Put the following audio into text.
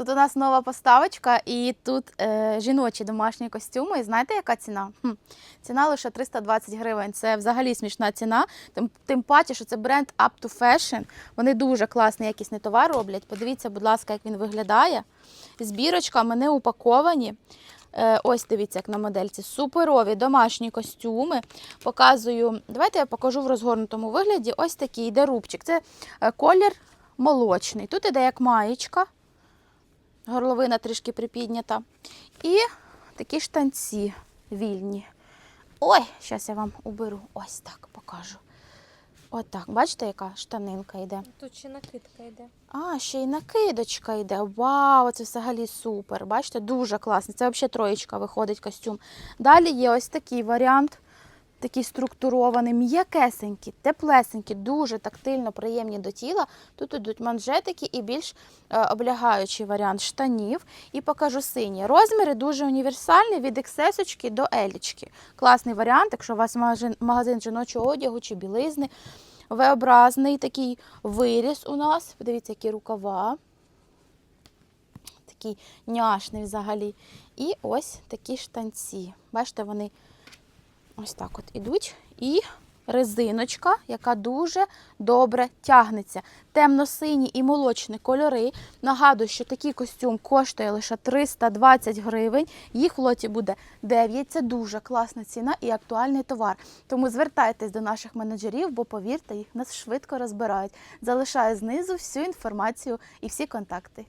Тут у нас нова поставочка, і тут е, жіночі домашні костюми. І знаєте, яка ціна? Хм. Ціна лише 320 гривень. Це взагалі смішна ціна. Тим, тим паче, що це бренд Up to Fashion. Вони дуже класний якісний товар роблять. Подивіться, будь ласка, як він виглядає. Збірочками не упаковані. Е, Ось дивіться, як на модельці. Суперові домашні костюми. Показую. Давайте я покажу в розгорнутому вигляді. Ось такий йде рубчик. Це е, колір молочний. Тут іде як маєчка, горловина трішки припіднята. І такі штанці вільні. Ой, зараз я вам уберу. Ось так покажу. Отак, бачите, яка штанинка йде. Тут ще накидка йде. А, ще й накидочка йде. Вау, це взагалі супер. Бачите, дуже класно. Це взагалі троєчка виходить костюм. Далі є ось такий варіант, такий структурований, м'якесенький, теплесенький, дуже тактильно приємні до тіла. Тут ідуть манжетики і більш е, облягаючий варіант штанів. І покажу сині. Розміри дуже універсальні від XS до L. Класний варіант, якщо у вас магазин, жіночого одягу чи білизни. V-образний такий виріс у нас. Подивіться, які рукава. Такий няшний взагалі. І ось такі штанці. Бачите, вони ось так от ідуть. І резиночка, яка дуже добре тягнеться. Темно-сині і молочні кольори. Нагадую, що такий костюм коштує лише 320 гривень. Їх в лоті буде 9. Це дуже класна ціна і актуальний товар. Тому звертайтесь до наших менеджерів, бо повірте, їх нас швидко розбирають. Залишаю знизу всю інформацію і всі контакти.